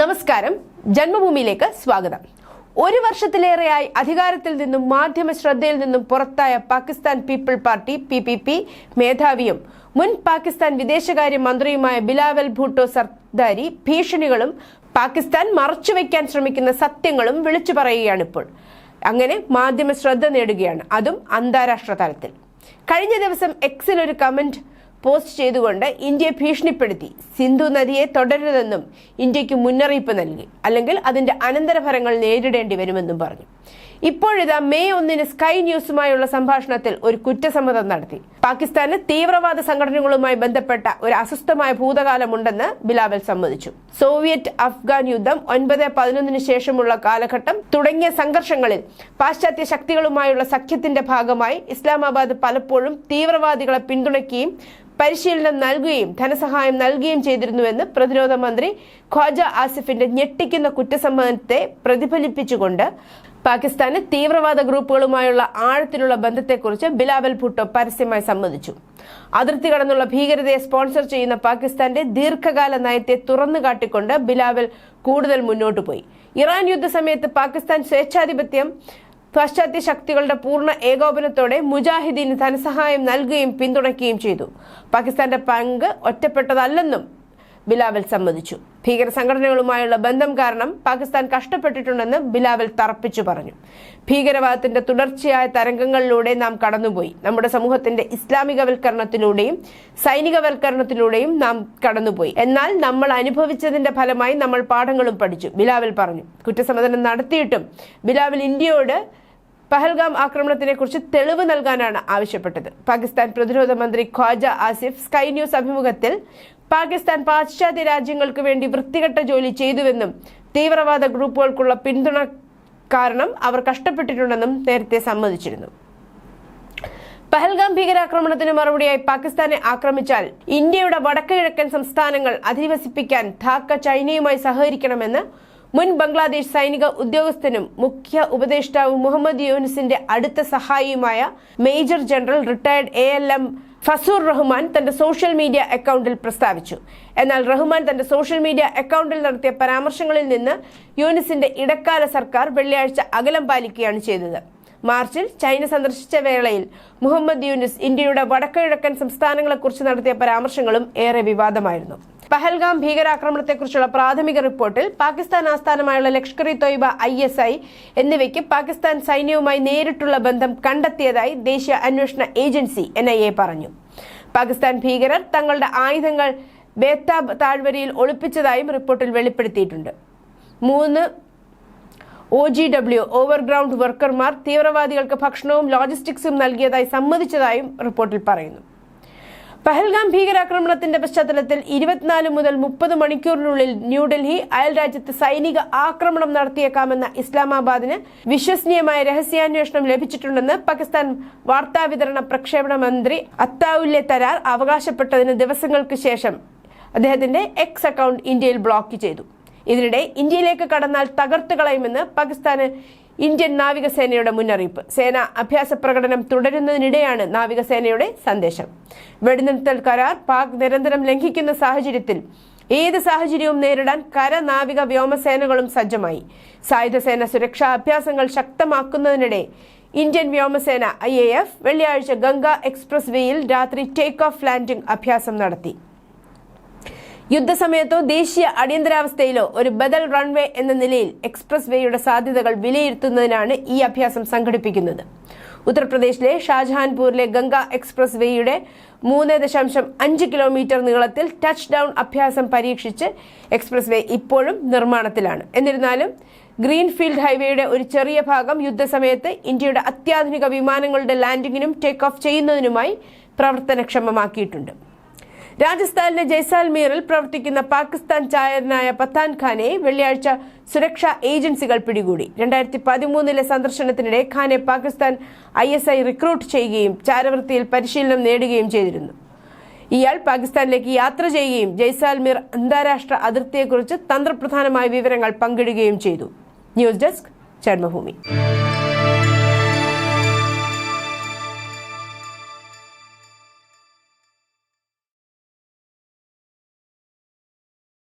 നമസ്കാരം. ജന്മഭൂമിയിലേക്ക് സ്വാഗതം. ഒരു വർഷത്തിലേറെയായി അധികാരത്തിൽ നിന്നും മാധ്യമ ശ്രദ്ധയിൽ നിന്നും പുറത്തായ Pakistan people party P P P മേധാവിയും മുൻ പാകിസ്ഥാൻ വിദേശകാര്യ മന്ത്രിയുമായ ബിലാവൽ ഭൂട്ടോ സർദാരി ഭീഷണികളും പാകിസ്ഥാൻ മറച്ചുവെക്കാൻ ശ്രമിക്കുന്ന സത്യങ്ങളും വിളിച്ചു പറയുകയാണിപ്പോൾ അങ്ങനെ മാധ്യമ ശ്രദ്ധ നേടുകയാണ്. അതും അന്താരാഷ്ട്ര തലത്തിൽ. കഴിഞ്ഞ ദിവസം എക്സിൽ ഒരു കമന്റ് പോസ്റ്റ് ചെയ്തുകൊണ്ട് ഇന്ത്യയെ ഭീഷണിപ്പെടുത്തി. സിന്ധു നദിയെ തുടരരുതെന്നും ഇന്ത്യയ്ക്ക് മുന്നറിയിപ്പ് നൽകി. അല്ലെങ്കിൽ അതിന്റെ അനന്തരഫലങ്ങൾ നേരിടേണ്ടി വരുമെന്നും പറഞ്ഞു. ഇപ്പോഴിതാ മെയ് ഒന്നിന് സ്കൈ ന്യൂസുമായുള്ള സംഭാഷണത്തിൽ ഒരു കുറ്റസമ്മതം നടത്തി. പാകിസ്ഥാന് തീവ്രവാദ സംഘടനകളുമായി ബന്ധപ്പെട്ട ഒരു അസ്വസ്ഥമായ ഭൂതകാലമുണ്ടെന്ന് ബിലാവൽ സമ്മതിച്ചു. സോവിയറ്റ് അഫ്ഗാൻ യുദ്ധം ഒൻപത് പതിനൊന്നിന് ശേഷമുള്ള കാലഘട്ടം തുടങ്ങിയ സംഘർഷങ്ങളിൽ പാശ്ചാത്യ ശക്തികളുമായുള്ള സഖ്യത്തിന്റെ ഭാഗമായി ഇസ്ലാമാബാദ് പലപ്പോഴും തീവ്രവാദികളെ പിന്തുണയ്ക്കുകയും പരിശീലനം നൽകുകയും ധനസഹായം നൽകുകയും ചെയ്തിരുന്നുവെന്ന് പ്രതിരോധ മന്ത്രി ഖ്വാജ ആസിഫിന്റെ ഞെട്ടിക്കുന്ന കുറ്റസമ്മതത്തെ പ്രതിഫലിപ്പിച്ചുകൊണ്ട് പാകിസ്ഥാന് തീവ്രവാദ ഗ്രൂപ്പുകളുമായുള്ള ആഴത്തിലുള്ള ബന്ധത്തെക്കുറിച്ച് ബിലാവൽ ഭുട്ടോ പരസ്യമായി സമ്മതിച്ചു. അതിർത്തി കടന്നുള്ള ഭീകരതയെ സ്പോൺസർ ചെയ്യുന്ന പാകിസ്ഥാന്റെ ദീർഘകാല നയത്തെ തുറന്നു കാട്ടിക്കൊണ്ട് ബിലാവൽ കൂടുതൽ മുന്നോട്ടു പോയി. ഇറാൻ യുദ്ധസമയത്ത് പാകിസ്ഥാൻ സ്വേച്ഛാധിപത്യം പാശ്ചാത്യ ശക്തികളുടെ പൂർണ ഏകോപനത്തോടെ മുജാഹിദീന് ധനസഹായം നൽകുകയും പിന്തുണയ്ക്കുകയും ചെയ്തു. പാകിസ്ഥാന്റെ പങ്ക് ഒറ്റപ്പെട്ടതല്ലെന്നും ബിലാവൽ സമ്മതിച്ചു. ഭീകര സംഘടനകളുമായുള്ള ബന്ധം കാരണം പാകിസ്ഥാൻ കഷ്ടപ്പെട്ടിട്ടുണ്ടെന്ന് ബിലാവൽ തറപ്പിച്ചു പറഞ്ഞു. ഭീകരവാദത്തിന്റെ തുടർച്ചയായ തരംഗങ്ങളിലൂടെ നാം കടന്നുപോയി. നമ്മുടെ സമൂഹത്തിന്റെ ഇസ്ലാമികവൽക്കരണത്തിലൂടെയും സൈനികവൽക്കരണത്തിലൂടെയും നാം കടന്നുപോയി. എന്നാൽ നമ്മൾ അനുഭവിച്ചതിന്റെ ഫലമായി നമ്മൾ പാഠങ്ങളും പഠിച്ചു ബിലാവൽ പറഞ്ഞു. കുറ്റസമ്മതനം നടത്തിയിട്ടും ബിലാവൽ ഇന്ത്യയോട് പഹൽഗാം ആക്രമണത്തിനെ കുറിച്ച് തെളിവ് നൽകാനാണ് ആവശ്യപ്പെട്ടത്. പാകിസ്ഥാൻ പ്രതിരോധ മന്ത്രി ഖ്വാജ ആസിഫ് സ്കൈ ന്യൂസ് അഭിമുഖത്തിൽ പാകിസ്ഥാൻ പാശ്ചാത്യ രാജ്യങ്ങൾക്ക് വേണ്ടി വൃത്തികെട്ട ജോലി ചെയ്തുവെന്നും തീവ്രവാദ ഗ്രൂപ്പുകൾക്കുള്ള പിന്തുണ കാരണം അവർ കഷ്ടപ്പെട്ടിട്ടുണ്ടെന്നും നേരത്തെ സമ്മതിച്ചിരുന്നു. പഹൽഗാം ഭീകരാക്രമണത്തിന് മറുപടിയായി പാകിസ്ഥാനെ ആക്രമിച്ചാൽ ഇന്ത്യയുടെ വടക്ക് കിഴക്കൻ സംസ്ഥാനങ്ങൾ അധിവസിപ്പിക്കാൻ ധാക്ക ചൈനയുമായി സഹകരിക്കണമെന്ന് മുൻ ബംഗ്ലാദേശ് സൈനിക ഉദ്യോഗസ്ഥനും മുഖ്യ ഉപദേഷ്ടാവും മുഹമ്മദ് യൂനിസിന്റെ അടുത്ത സഹായിയുമായ major general retired A L M Fazlur Rahman തന്റെ സോഷ്യൽ മീഡിയ അക്കൗണ്ടിൽ പ്രസ്താവിച്ചു. എന്നാൽ റഹ്മാൻ തന്റെ സോഷ്യൽ മീഡിയ അക്കൗണ്ടിൽ നടത്തിയ പരാമർശങ്ങളിൽ നിന്ന് യൂനിസിന്റെ ഇടക്കാല സർക്കാർ വെള്ളിയാഴ്ച അകലം പാലിക്കുകയാണ് ചെയ്തത്. മാർച്ചിൽ ചൈന സന്ദർശിച്ച വേളയിൽ മുഹമ്മദ് യൂനിസ് ഇന്ത്യയുടെ വടക്കുകിഴക്കൻ സംസ്ഥാനങ്ങളെക്കുറിച്ച് നടത്തിയ പരാമർശങ്ങളും ഏറെ വിവാദമായിരുന്നു. പഹൽഗാം ഭീകരാക്രമണത്തെക്കുറിച്ചുള്ള പ്രാഥമിക റിപ്പോർട്ടിൽ പാകിസ്ഥാൻ ആസ്ഥാനമായുള്ള Lashkar e Taiba I S I എന്നിവയ്ക്ക് പാകിസ്ഥാൻ സൈന്യവുമായി നേരിട്ടുള്ള ബന്ധം കണ്ടെത്തിയതായി ദേശീയ അന്വേഷണ ഏജൻസി എൻ പറഞ്ഞു. പാകിസ്ഥാൻ ഭീകരർ തങ്ങളുടെ ആയുധങ്ങൾ ബേത്താബ് താഴ്വരയിൽ ഒളിപ്പിച്ചതായും റിപ്പോർട്ടിൽ വെളിപ്പെടുത്തിയിട്ടുണ്ട്. മൂന്ന് ഒ ജി ഡബ്ല്യു ഓവർഗ്രൗണ്ട് വർക്കർമാർ തീവ്രവാദികൾക്ക് ഭക്ഷണവും ലോജിസ്റ്റിക്സും നൽകിയതായി സമ്മതിച്ചതായും റിപ്പോർട്ടിൽ പറയുന്നു. പഹൽഗാം ഭീകരാക്രമണത്തിന്റെ പശ്ചാത്തലത്തിൽ ഇരുപത്തിനാല് മുതൽ മുപ്പത് മണിക്കൂറിനുള്ളിൽ ന്യൂഡൽഹി അയൽ രാജ്യത്ത് സൈനിക ആക്രമണം നടത്തിയേക്കാമെന്ന ഇസ്ലാമാബാദിന് വിശ്വസനീയമായ രഹസ്യാന്വേഷണം ലഭിച്ചിട്ടുണ്ടെന്ന് പാകിസ്ഥാൻ വാർത്താവിതരണ പ്രക്ഷേപണ മന്ത്രി അത്താവുല്യ തരാർ അവകാശപ്പെട്ടതിന് ദിവസങ്ങൾക്ക് ശേഷം അദ്ദേഹത്തിന്റെ എക്സ് അക്കൗണ്ട് ഇന്ത്യയിൽ ബ്ലോക്ക് ചെയ്തു. ഇതിനിടെ ഇന്ത്യയിലേക്ക് കടന്നാൽ തകർത്തു കളയുമെന്ന് പാകിസ്ഥാന് ഇന്ത്യൻ നാവികസേനയുടെ മുന്നറിയിപ്പ്. സേന അഭ്യാസ പ്രകടനം തുടരുന്നതിനിടെയാണ് നാവികസേനയുടെ സന്ദേശം. വെടിനിർത്തൽ കരാർ പാക് നിരന്തരം ലംഘിക്കുന്ന സാഹചര്യത്തിൽ ഏത് സാഹചര്യവും നേരിടാൻ കര നാവിക വ്യോമസേനകളും സജ്ജമായി. സായുധസേന സുരക്ഷാ അഭ്യാസങ്ങൾ ശക്തമാക്കുന്നതിനിടെ ഇന്ത്യൻ വ്യോമസേന ഐ വെള്ളിയാഴ്ച ഗംഗ എക്സ്പ്രസ് വേയിൽ രാത്രി ടേക്ക് ഓഫ് ലാൻഡിംഗ് അഭ്യാസം നടത്തി. യുദ്ധസമയത്തോ ദേശീയ അടിയന്തരാവസ്ഥയിലോ ഒരു ബദൽ റൺവേ എന്ന നിലയിൽ എക്സ്പ്രസ് വേയുടെ സാധ്യതകൾ വിലയിരുത്തുന്നതിനാണ് ഈ അഭ്യാസം സംഘടിപ്പിക്കുന്നത്. ഉത്തർപ്രദേശിലെ ഷാജഹാൻപൂരിലെ ഗംഗ എക്സ്പ്രസ് വേയുടെ മൂന്ന് ദശാംശം അഞ്ച് കിലോമീറ്റർ നീളത്തിൽ ടച്ച് ഡൗൺ അഭ്യാസം പരീക്ഷിച്ച് എക്സ്പ്രസ് വേ ഇപ്പോഴും നിർമ്മാണത്തിലാണ്. എന്നിരുന്നാലും ഗ്രീൻഫീൽഡ് ഹൈവേയുടെ ഒരു ചെറിയ ഭാഗം യുദ്ധസമയത്ത് ഇന്ത്യയുടെ അത്യാധുനിക വിമാനങ്ങളുടെ ലാൻഡിങ്ങിനും ടേക്ക് ഓഫ് ചെയ്യുന്നതിനുമായി പ്രവർത്തനക്ഷമമാക്കിയിട്ടുണ്ട്. രാജസ്ഥാനിലെ ജയ്സാൽമീറിൽ പ്രവർത്തിക്കുന്ന പാകിസ്ഥാൻ ചായരനായ പത്താൻ ഖാനെ വെള്ളിയാഴ്ച സുരക്ഷാ ഏജൻസികൾ പിടികൂടി. രണ്ടായിരത്തി പതിമൂന്നിലെ സന്ദർശനത്തിനിടെ ഖാനെ Pakistan I S I recruit ചെയ്യുകയും ചാരവൃത്തിയിൽ പരിശീലനം നേടുകയും ചെയ്തിരുന്നു. ഇയാൾ പാകിസ്ഥാനിലേക്ക് യാത്ര ചെയ്യുകയും ജയ്സാൽമീർ അന്താരാഷ്ട്ര അതിർത്തിയെക്കുറിച്ച് തന്ത്രപ്രധാനമായ വിവരങ്ങൾ പങ്കിടുകയും ചെയ്തു. News desk Janmabhumi